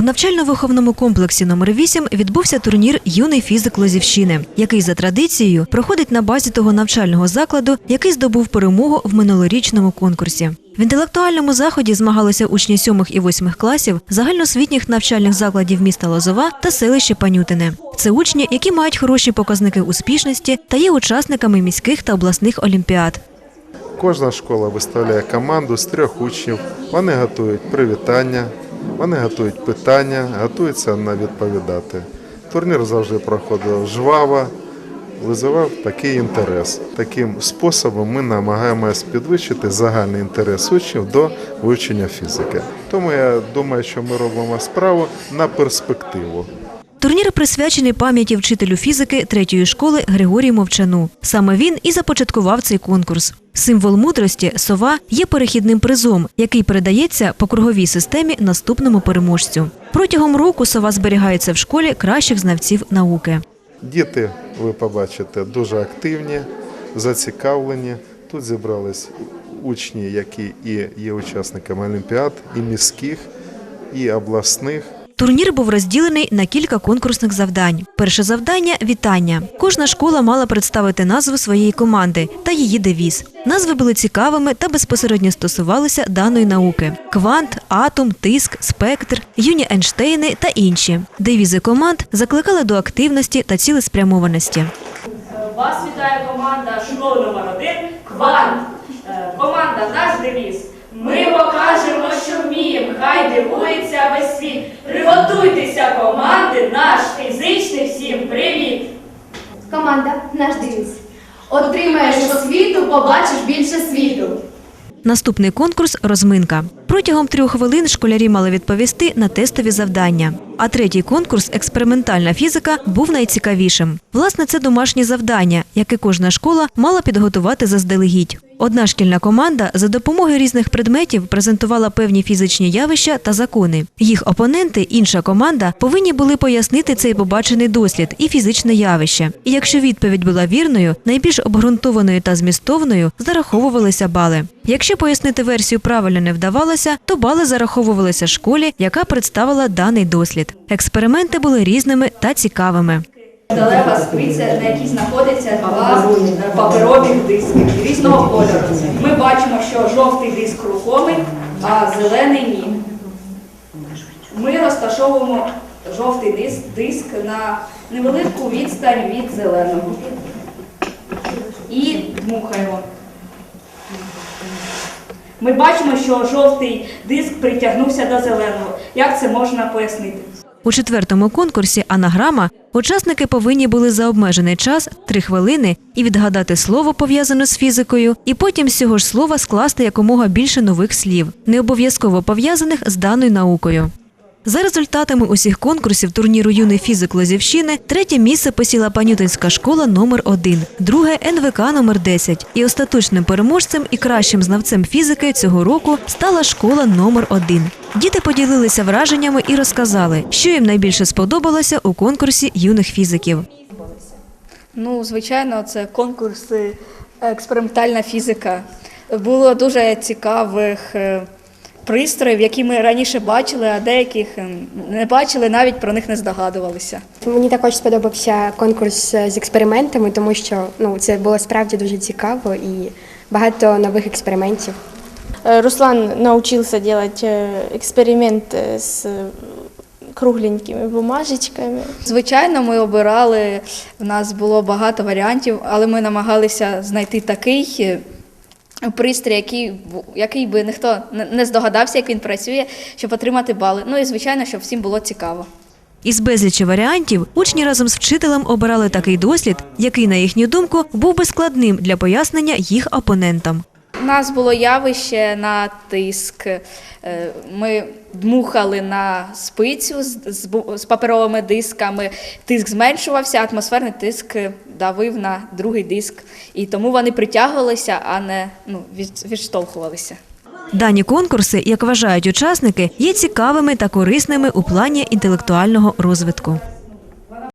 У навчально-виховному комплексі номер 8 відбувся турнір Юний фізик Лозівщини, який за традицією проходить на базі того навчального закладу, який здобув перемогу в минулорічному конкурсі. В інтелектуальному заході змагалися учні 7 і 8 класів загальноосвітніх навчальних закладів міста Лозова та селища Панютине. Це учні, які мають хороші показники успішності та є учасниками міських та обласних олімпіад. Кожна школа виставляє команду з трьох учнів. Вони готують привітання, вони готують питання, готуються на відповідати. Турнір завжди проходив жваво, визивав такий інтерес. Таким способом ми намагаємося підвищити загальний інтерес учнів до вивчення фізики. Тому я думаю, що ми робимо справу на перспективу. Турнір присвячений пам'яті вчителю фізики третьої школи Григорію Мовчану. Саме він і започаткував цей конкурс. Символ мудрості сова є перехідним призом, який передається по круговій системі наступному переможцю. Протягом року сова зберігається в школі кращих знавців науки. Діти, ви побачите, дуже активні, зацікавлені. Тут зібрались учні, які і є учасниками олімпіад, і міських, і обласних. Турнір був розділений на кілька конкурсних завдань. Перше завдання вітання. Кожна школа мала представити назву своєї команди та її девіз. Назви були цікавими та безпосередньо стосувалися даної науки: квант, атом, тиск, спектр, юні Ейнштейни та інші. Девізи команд закликали до активності та цілеспрямованості. Вас вітає команда школи номер 1 Квант. Е, Команда наш девіз. Ми покажемо, що вміємо. Хай дивується весь світ. Приготуйтеся, команди, наш фізичний всім привіт. Команда наш дивіться. Отримаєш освіту, побачиш більше світу. Наступний конкурс розминка. Протягом трьох хвилин школярі мали відповісти на тестові завдання. А третій конкурс експериментальна фізика був найцікавішим. Власне, це домашнє завдання, яке кожна школа мала підготувати заздалегідь. Одна шкільна команда за допомогою різних предметів презентувала певні фізичні явища та закони. Їх опоненти, інша команда, повинні були пояснити цей побачений дослід і фізичне явище. І якщо відповідь була вірною, найбільш обґрунтованою та змістовною зараховувалися бали. Якщо пояснити версію правильно не вдавалося, то бали зараховувалися школі, яка представила даний дослід. Експерименти були різними та цікавими. Металева спиця, на якій знаходиться два паперових диски різного кольору. Ми бачимо, що жовтий диск рухомий, а зелений ні. Ми розташовуємо жовтий диск, диск на невелику відстань від зеленого. І дмухаємо. Ми бачимо, що жовтий диск притягнувся до зеленого. Як це можна пояснити? У четвертому конкурсі Анаграма учасники повинні були за обмежений час три хвилини і відгадати слово пов'язане з фізикою, і потім з цього ж слова скласти якомога більше нових слів, не обов'язково пов'язаних з даною наукою. За результатами усіх конкурсів турніру Юний фізик Лозівщини третє місце посіла Панютинська школа номер 1 друге НВК номер 10 І остаточним переможцем і кращим знавцем фізики цього року стала школа номер 1 Діти поділилися враженнями і розказали, що їм найбільше сподобалося у конкурсі юних фізиків. Ну, звичайно, це конкурси експериментальна фізика. Було дуже цікавих е, пристроїв, які ми раніше бачили, а деяких е, не бачили, навіть про них не здогадувалися. Мені також сподобався конкурс з експериментами, тому що ну це було справді дуже цікаво і багато нових експериментів. Э, Руслан научился делать э, эксперимент э, с кругленькими бумажечками. Звичайно, ми обирали, в нас було багато варіантів, але ми намагалися знайти такий е, пристрій, який, який би ніхто не здогадався, як він працює, щоб отримати бали. Ну і звичайно, щоб всім було цікаво. Із безлічі варіантів учні разом з вчителем обирали такий дослід, який, на їхню думку, був би складним для пояснення їх опонентам. Нас було явище на тиск. Е, Ми дмухали на спицю з паперовими дисками. Тиск зменшувався, атмосферний тиск давив на другий диск. І тому вони притягувалися, а не ну, відштовхувалися. Дані конкурси, як вважають учасники, є цікавими та корисними у плані інтелектуального розвитку.